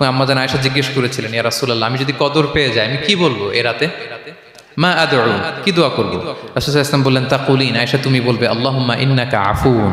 ওই আম্মা আয়সা জিজ্ঞেস করেছিলেন, ইয়া সুল্লাহ আমি যদি কদর পেয়ে যাই, আমি কি বলব এ রাতে? মা আদর কি দোয়া করব? রাসুল ইসলাম বললেন তা তাকুলিন। আয়সা তুমি বলবে আল্লাহ ইন্নাকা আফুন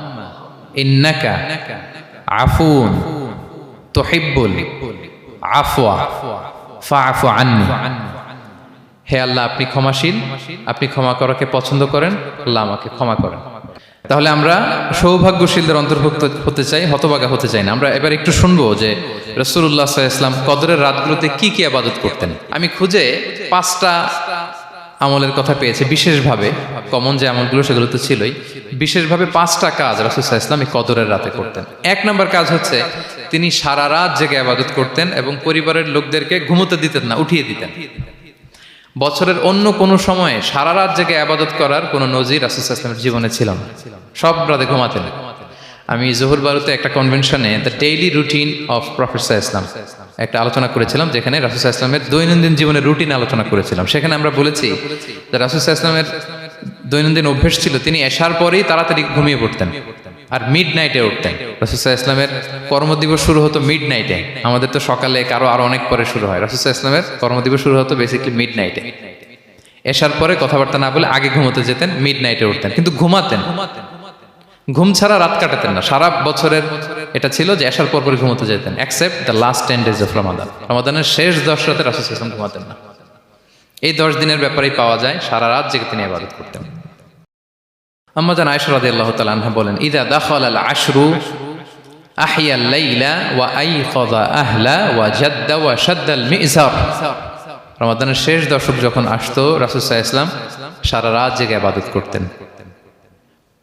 ইন্নাকা আফুন তুহিব্বুল আফওয়া, ফাআফু আন্নি। হে আল্লাহ, আপনি ক্ষমাশীল, আপনি ক্ষমা করাকে পছন্দ করেন, আল্লাহ আমাকে ক্ষমা করেন। তাহলে আমরা সৌভাগ্যশীলদের অন্তর্ভুক্ত হতে চাই, হতবাগা হতে চাই না। আমরা এবার একটু শুনব যে রসুল্লাহ ইসলাম কদরের রাতগুলোতে কি কি আবাদত করতেন। আমি খুঁজে পাঁচটা আমলের কথা পেয়েছি। বিশেষভাবে কমন যে আমলগুলো, সেগুলো তো ছিলই। বিশেষভাবে পাঁচটা কাজ রাসুসাহ ইসলাম কদরের রাতে করতেন। এক নম্বর কাজ হচ্ছে, তিনি সারা রাত জেগে আবাদত করতেন এবং পরিবারের লোকদেরকে ঘুমোতে দিতেন না, উঠিয়ে দিতেন। বছরের অন্য কোনো সময়ে সারা রাত জেগে আবাদত করার কোনো নজির রাসুসাহ ইসলামের জীবনে ছিল না। সব রাতে ঘুমাতেন। আমি জহুর বারুতে একটা কনভেনশনে the daily routine of professor Islam একটা আলোচনা করেছিলাম যেখানে রাসুসা ইসলামের দৈনন্দিন জীবনের রুটিন আলোচনা করেছিলাম। সেখানে আমরা বলেছি যে রাসুসা ইসলামের দৈনন্দিন অভ্যেস ছিল, তিনি এসার পরেই তাড়াতাড়ি ঘুমিয়ে পড়তেন আর মিড নাইটে উঠতেন রাসুসা ইসলামের কর্মদিবস শুরু হতো মিড নাইটে আমাদের তো সকালে কারও আরও অনেক পরে শুরু হয়। রাসুসা ইসলামের কর্মদিবস শুরু হতো বেসিক্যালি মিড নাইটে এসার পরে কথাবার্তা না বলে আগে ঘুমোতে যেতেন মিড নাইটে উঠতেন, কিন্তু ঘুমাতেন ঘুমাতেন। ঘুম ছাড়া রাত কাটাতেন না। সারা বছরের এটা ছিল যে আসার পর ঘুমোতে যেতেন except the last ten days of Ramadan রমাদানের শেষ দশ রাতে রাসুল ইসলাম ঘুমাতেন না। এই দশ দিনের ব্যাপারেই পাওয়া যায়, সারা রাত জেগে তিনি আবাদত করতেন। আম্মা জান আয়সা রাদি আল্লাহ তালা বলেন, ইদা দাখল আল আশরু আহিয়া লাইলা ওয়া আইখাযা আহলা ওয়া জাদ্দা ওয়া শাদ্দাল মিজার রমাদানের শেষ দশক যখন আসতো সাল্লাল্লাহু ইসলাম সারা রাত জেগে আবাদত করতেন।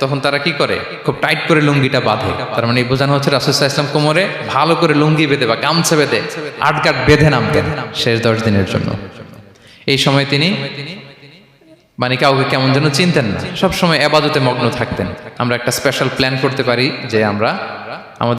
তখন তারা কি করে? খুব টাইট করে লুঙ্গিটা বাঁধে। তার মানে বোঝানো হচ্ছে রাসুসাহ ইসলাম কোমরে ভালো করে লুঙ্গি বেঁধে বা গামছা বেঁধে আটকাট বেঁধে নামতেন শেষ দশ দিনের জন্য। এই সময় তিনি মানে কাউকে কেমন যেন চিনতেন না। সবসময় আবাদতে মগ্ন থাকতেন। আমরা একটা স্পেশাল প্ল্যান করতে পারি যে আমরা আমাদের